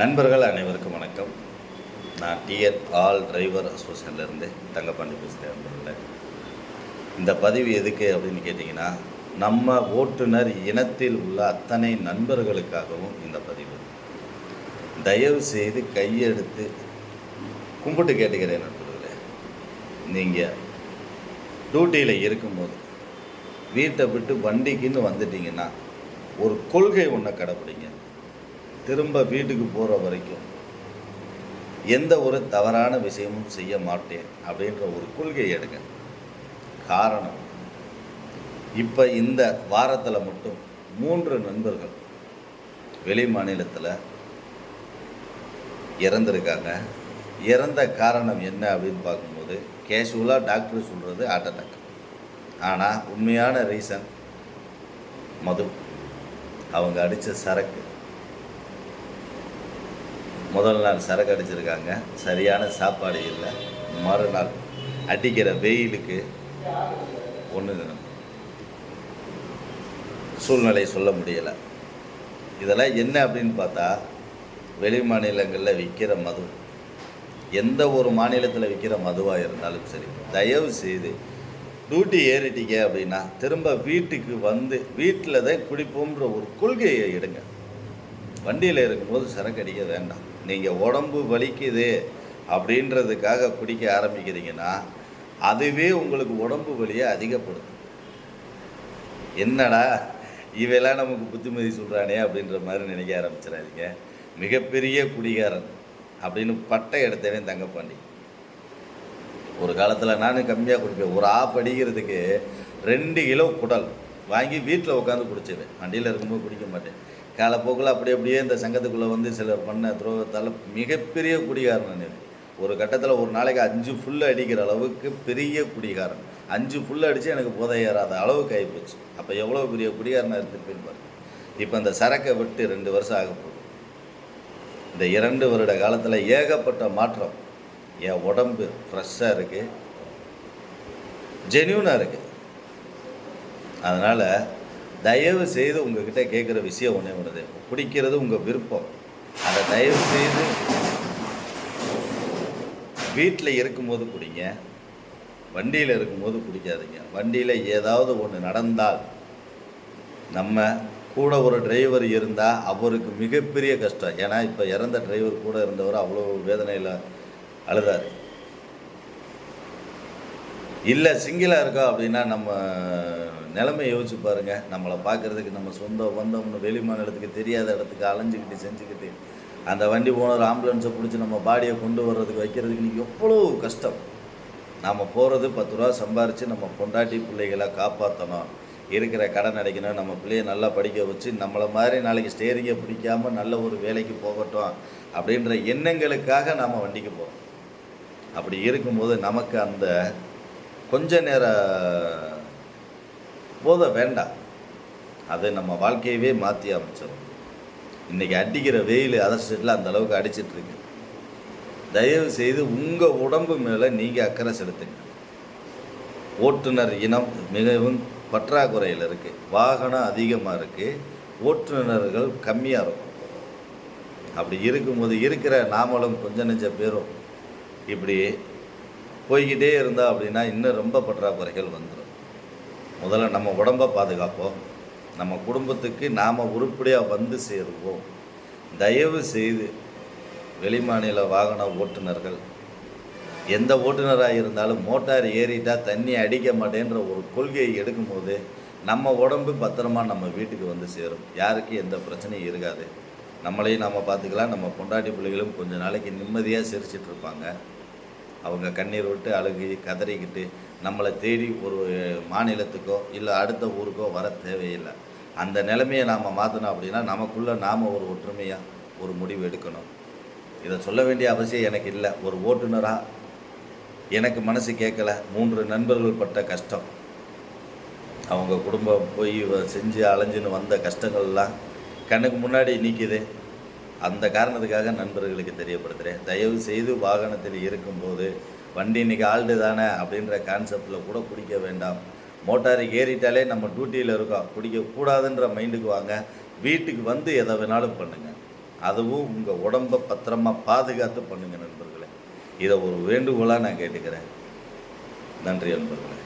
நண்பர்கள் அனைவருக்கும் வணக்கம். நான் டிஎன் ஆல் டிரைவர் அசோசியேஷன்லேருந்து தங்கப்பாண்டி பேசுகிறேன் நண்பர்களே. இந்த பதிவு எதுக்கு அப்படின்னு கேட்டிங்கன்னா நம்ம ஓட்டுநர் இனத்தில் உள்ள அத்தனை நண்பர்களுக்காகவும் இந்த பதிவு. தயவு செய்து கையெடுத்து கும்பிட்டு கேட்டுக்கிறேன் நண்பர்களே. நீங்கள் டியூட்டியில் இருக்கும்போது வீட்டை விட்டு வண்டிக்குன்னு வந்துட்டீங்கன்னா ஒரு கொள்கை ஒன்றை கடைப்பிடிங்க திரும்ப வீட்டுக்கு போகிற வரைக்கும் எந்த ஒரு தவறான விஷயமும் செய்ய மாட்டேன் அப்படின்ற ஒரு கொள்கையை எடுங்க. காரணம் இப்போ இந்த வாரத்தில் மட்டும் மூன்று நண்பர்கள் வெளி மாநிலத்தில் இறந்துருக்காங்க. இறந்த காரணம் என்ன அப்படின்னு பார்க்கும்போது கேஷுவலாக டாக்டர் சொல்கிறது ஹார்ட் அட்டாக் ஆனால் உண்மையான ரீசன் மது. அவங்க அடித்த சரக்கு. முதல் நாள் சரக்கு அடிச்சிருக்காங்க. சரியான சாப்பாடு இல்லை. மறுநாள் அடிக்கிற வெயிலுக்கு ஒன்று சூழ்நிலை சொல்ல முடியலை. இதெல்லாம் என்ன அப்படின்னு பார்த்தா வெளி மாநிலங்களில் விற்கிற மது எந்த ஒரு மாநிலத்தில் விற்கிற மதுவாக இருந்தாலும் சரி தயவு செய்து டியூட்டி ஏறிட்டீங்க அப்படின்னா திரும்ப வீட்டுக்கு வந்து வீட்டில் தான் குடிப்போம்ன்ற ஒரு கொள்கையை எடுங்க. வண்டியில் இருக்கும்போது சரக்கு அடிக்க வேண்டாம். நீங்கள் உடம்பு வலிக்குது அப்படின்றதுக்காக குடிக்க ஆரம்பிக்கிறீங்கன்னா அதுவே உங்களுக்கு உடம்பு வலியை அதிகப்படுத்தும். என்னடா இவெல்லாம் நமக்கு புத்திமதி சொல்கிறானே அப்படின்ற மாதிரி நினைக்க ஆரம்பிச்சிடாதீங்க. மிகப்பெரிய குடிகாரன் அப்படின்னு பட்டை எடுத்தேனே தங்கப்பாண்டி. ஒரு காலத்தில் நானும் கம்மியாக குடிப்பேன். ஒரு ஆஃப் அடிக்கிறதுக்கு ரெண்டு கிலோ குடல் வாங்கி வீட்டில் உட்காந்து குடிச்சிடுவேன் வண்டியில் இருக்கும்போது குடிக்க மாட்டேன். காலப்போக்கில் அப்படி அப்படியே இந்த சங்கத்துக்குள்ளே வந்து சிலர் பண்ண துரோகத்தால் மிகப்பெரிய குடிகாரன் நான் ஒரு கட்டத்தில் ஒரு நாளைக்கு அஞ்சு ஃபுல்லு அடிக்கிற அளவுக்கு பெரிய குடிகாரன் அஞ்சு ஃபுல்லு அடித்து எனக்கு போதை ஏறாத அளவுக்கு ஆகிப்போச்சு அப்போ எவ்வளோ பெரிய குடிகாரனாக இருந்துருப்பேன் பாருங்க. இப்போ இந்த சரக்கை விட்டு ரெண்டு வருஷம் ஆக போகுது. இந்த இரண்டு வருட காலத்தில் ஏகப்பட்ட மாற்றம். என் உடம்பு ஃப்ரெஷ்ஷாக இருக்குது ஜென்யூனாக இருக்குது அதனால் தயவு செய்து உங்ககிட்ட கேட்குற விஷயம் ஒன்றே ஒன்றுது பிடிக்கிறது உங்கள் விருப்பம். அதை தயவு செய்து வீட்டில் இருக்கும்போது குடிங்க வண்டியில் இருக்கும்போது குடிக்காதீங்க வண்டியில் ஏதாவது ஒன்று நடந்தால் நம்ம கூட ஒரு டிரைவர் இருந்தால் அவருக்கு மிகப்பெரிய கஷ்டம். ஏன்னா இப்போ இறந்த டிரைவர் கூட இருந்தவர் அவ்வளோ வேதனையில் அழுதார். இல்லை சிங்கிளாக இருக்கா அப்படின்னா நம்ம நிலைமை யோசிச்சு பாருங்க. நம்மளை பார்க்குறதுக்கு நம்ம சொந்த வந்தோம்னு வெளி மாநிலத்துக்கு தெரியாத இடத்துக்கு அலைஞ்சிக்கிட்டு செஞ்சுக்கிட்டு அந்த வண்டி போனவர் ஆம்புலன்ஸை பிடிச்சி நம்ம பாடியை கொண்டு வர்றதுக்கு வைக்கிறதுக்கு இன்றைக்கி எவ்வளோ கஷ்டம். நாம் போகிறது பத்து ரூபா சம்பாரித்து நம்ம பொண்டாட்டி பிள்ளைகளை காப்பாற்றணும் இருக்கிற கடன் அடைக்கணும். நம்ம பிள்ளைய நல்லா படிக்க வச்சு நம்மளை மாதிரி நாளைக்கு ஸ்டேரிங்கை பிடிக்காம நல்ல ஒரு வேலைக்கு போகட்டும் அப்படின்ற எண்ணங்களுக்காக நாம் வண்டிக்கு போகிறோம் அப்படி இருக்கும்போது நமக்கு அந்த கொஞ்ச நேர போத வேண்டாம் அது நம்ம வாழ்க்கையவே மாற்றி அமைச்சிடும் இன்றைக்கி அடிக்கிற வெயில் அதர் ஸ்டேட்டில் அந்த அளவுக்கு தயவு செய்து உங்கள் உடம்பு மேலே நீங்கள் அக்கறை செலுத்துங்க. ஓட்டுநர் இனம் மிகவும் பற்றாக்குறையில் இருக்குது வாகனம் அதிகமாக இருக்குது ஓட்டுநர்கள் கம்மியாக இருக்கும். அப்படி இருக்கும்போது இருக்கிற நாமளும் கொஞ்ச நெஞ்ச பேரும் இப்படி போய்கிட்டே இருந்தால் அப்படின்னா இன்னும் ரொம்ப பற்றாக்குறைகள் வந்துடும் முதல்ல நம்ம உடம்பை பாதுகாப்போம். நம்ம குடும்பத்துக்கு நாம் உருப்படியாக வந்து சேருவோம். தயவு செய்து வெளிமாநில வாகன ஓட்டுநர்கள் எந்த ஓட்டுநராக இருந்தாலும் மோட்டார் ஏறிட்டால் தண்ணி அடிக்க மாட்டேன்ற ஒரு கொள்கையை எடுக்கும்போது நம்ம உடம்பு பத்திரமா நம்ம வீட்டுக்கு வந்து சேரும். யாருக்கும் எந்த பிரச்சனையும் இருக்காது. நம்மளையும் நம்ம பார்த்துக்கலாம் நம்ம பொண்டாட்டி பிள்ளைகளும் கொஞ்ச நாளைக்கு நிம்மதியாக சிரிச்சிட்டு இருப்பாங்க. அவங்க கண்ணீர் விட்டு அழுகி கதறிக்கிட்டு நம்மளை தேடி ஒரு மாநிலத்துக்கோ இல்லை அடுத்த ஊருக்கோ வர தேவையில்லை. அந்த நிலைமையை நாம் மாற்றினோம் அப்படின்னா நமக்குள்ளே நாம் ஒரு ஒற்றுமையாக ஒரு முடிவு எடுக்கணும். இதை சொல்ல வேண்டிய அவசியம் எனக்கு இல்லை. ஒரு ஓட்டுநராக எனக்கு மனசு கேட்கல. மூன்று நண்பர்கள் பட்ட கஷ்டம். அவங்க குடும்பம் போய் செஞ்சு அலைஞ்சுன்னு வந்த கஷ்டங்கள்லாம் கண்ணுக்கு முன்னாடி நிற்கிது அந்த காரணத்துக்காக நண்பர்களுக்கு தெரியப்படுத்துகிறேன் தயவு செய்து வாகனத்தில் இருக்கும்போது வண்டி இன்னைக்கு ஆல்டு தானே அப்படின்ற கான்செப்டில் கூட குடிக்க வேண்டாம். மோட்டார் ஏறிட்டாலே நம்ம டியூட்டியில் இருக்கோம். குடிக்கக்கூடாதுன்ற மைண்டுக்கு வாங்க. வீட்டுக்கு வந்து எதை வேணாலும் பண்ணுங்கள் அதுவும் உங்கள் உடம்பை பத்திரமாக பாதுகாத்து பண்ணுங்கள் நண்பர்களே. இதை ஒரு வேண்டுகோளாக நான் கேட்டுக்கிறேன். நன்றி நண்பர்களே.